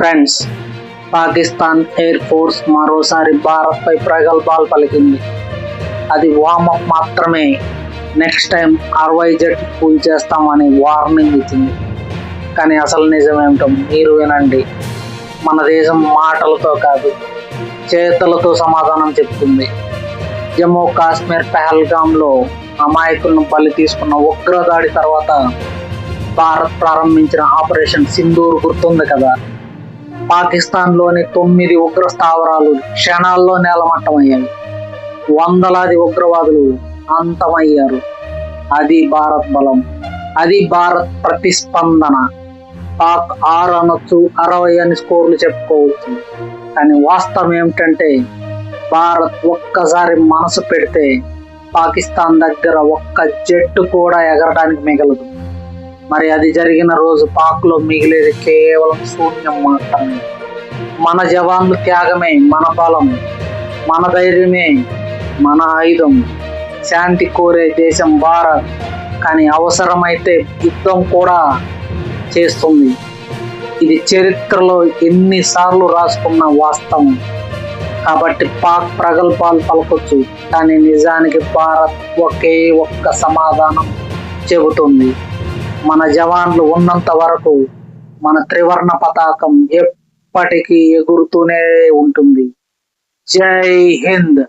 Friends Pakistan air force మరోసారి భారత్పై ప్రగల్భాలు పలికింది. అది వామప్ మాత్రమే. నెక్స్ట్ టైం అరవై జెట్ పూల్ చేస్తామని వార్నింగ్ ఇచ్చింది. కానీ అసలు నిజమేమిటో మీరు వినండి. మన దేశం మాటలతో కాదు చేతులతో సమాధానం చెప్తుంది జమ్మూ కాశ్మీర్ పహల్గామ్లో అమాయకులను బలి తీసుకున్న ఉగ్రదాడి తర్వాత భారత్ ప్రారంభించిన ఆపరేషన్ సింధూర్ గుర్తుంది కదా? పాకిస్తాన్లోని తొమ్మిది ఉగ్ర స్థావరాలు క్షణాల్లో నేలమట్టమయ్యాయి. వందలాది ఉగ్రవాదులు అంతమయ్యారు. అది భారత్ బలం. అది భారత్ ప్రతిస్పందన. పాక్ ఆరు అనొచ్చు అరవై అని స్కోర్లు చెప్పుకోవచ్చు. కానీ వాస్తవం ఏమిటంటే భారత్ ఒక్కసారి మనసు పెడితే పాకిస్తాన్ దగ్గర ఒక్క జట్టు కూడా ఎగరడానికి మిగలదు. మరి అది జరిగిన రోజు పాక్లో మిగిలేది కేవలం శూన్యం మాత్రమే. మన జవాన్లు త్యాగమే మన బలం మన ధైర్యమే మన ఆయుధం. శాంతి కోరే దేశం భారత్ కానీ అవసరమైతే యుద్ధం కూడా చేస్తుంది. ఇది చరిత్రలో ఎన్నిసార్లు రాసుకున్న వాస్తవం. కాబట్టి పాక్ ప్రగల్భాలు పలకొచ్చు కానీ నిజానికి భారత్ ఒకే ఒక్క సమాధానం చెబుతుంది. మన జవాన్లు ఉన్నంత వరకు మన త్రివర్ణ పతాకం ఎప్పటికీ ఎగురుతూనే ఉంటుంది. జై హింద్!